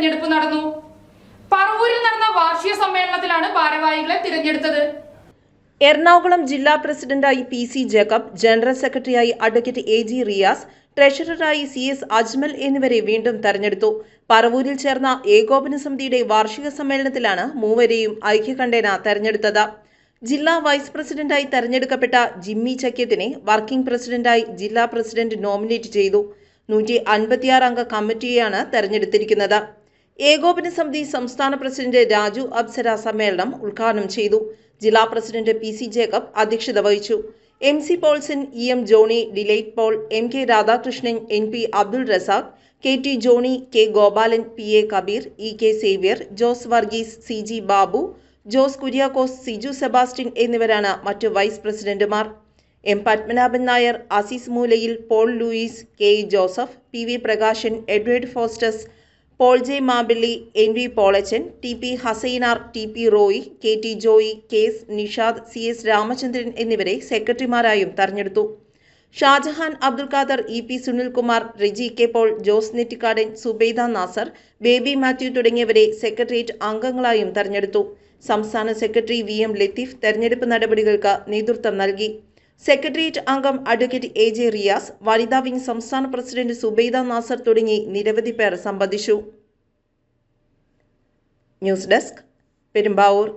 തിരഞ്ഞെടുപ്പ് നടന്നു. പറവൂരിൽ നടന്ന വാർഷിക സമ്മേളനത്തിലാണ് ഭാരവാഹികളെ തിരഞ്ഞെടുത്തത്. എറണാകുളം ജില്ലാ പ്രസിഡന്റായി പി സി ജേക്കബ് ജനറൽ സെക്രട്ടറിയായി അഡ്വക്കേറ്റ് എ ജി റിയാസ് ട്രഷററായി സി എസ് അജ്മൽ എന്നിവരെ വീണ്ടും തെരഞ്ഞെടുത്തു. പറവൂരിൽ ചേർന്ന ഏകോപന സമിതിയുടെ വാർഷിക സമ്മേളനത്തിലാണ് മൂവരെയും ഐക്യകണ്ഠേന തെരഞ്ഞെടുത്തത്. ജില്ലാ വൈസ് പ്രസിഡന്റായി തെരഞ്ഞെടുക്കപ്പെട്ട ജിമ്മി ചക്യത്തിനെ വർക്കിംഗ് പ്രസിഡന്റായി ജില്ലാ പ്രസിഡന്റ് നോമിനേറ്റ് ചെയ്തു. നൂറ്റി അൻപത്തിയാറ് അംഗ കമ്മിറ്റിയെയാണ് തെരഞ്ഞെടുത്തിരിക്കുന്നത്. ഏകോപന സമിതി സംസ്ഥാന പ്രസിഡന്റ് രാജു അപ്സര സമ്മേളനം ഉദ്ഘാടനം ചെയ്തു. ജില്ലാ പ്രസിഡന്റ് പി സി ജേക്കബ് അധ്യക്ഷത വഹിച്ചു. M C Paulson E M Johny Delight Paul M K Radhakrishnan N P Abdul Razak K T Johny K Gopalan P A Kabeer E K Xavier Jose Varghese C G Babu Jose Kuriakose Siju Sebastian എന്നിവരാണ് മറ്റ് vice പ്രസിഡന്റുമാർ. M Padmanabhan Nair Azeez Moolayil Paul Lewis K Joseph P V Prakashan Edward Faustus Paul J Mabilly N V Polachan T P Hassainar T P Roy K T Joy K S Nishad C S Ramachandran എന്നിവരെ സെക്രട്ടറിമാരായും തെരഞ്ഞെടുത്തു. Shajahan Abdul Khader E P Sunilkumar Riji K Paul Jose Nettikadan Subaida Nasar Baby Mathew തുടങ്ങിയവരെ secretariat അംഗങ്ങളായും തെരഞ്ഞെടുത്തു. സംസ്ഥാന secretary V M Latheef തെരഞ്ഞെടുപ്പ് നടപടികൾക്ക് നേതൃത്വം നൽകി. സെക്രട്ടേറിയറ്റ് അംഗം അഡ്വക്കേറ്റ് എ ജെ റിയാസ് വനിതാ വിംഗ് സംസ്ഥാന പ്രസിഡന്റ് സുബൈദ നാസർ തുടങ്ങി നിരവധി പേർ സംബന്ധിച്ചു. News desk Perumbavoor.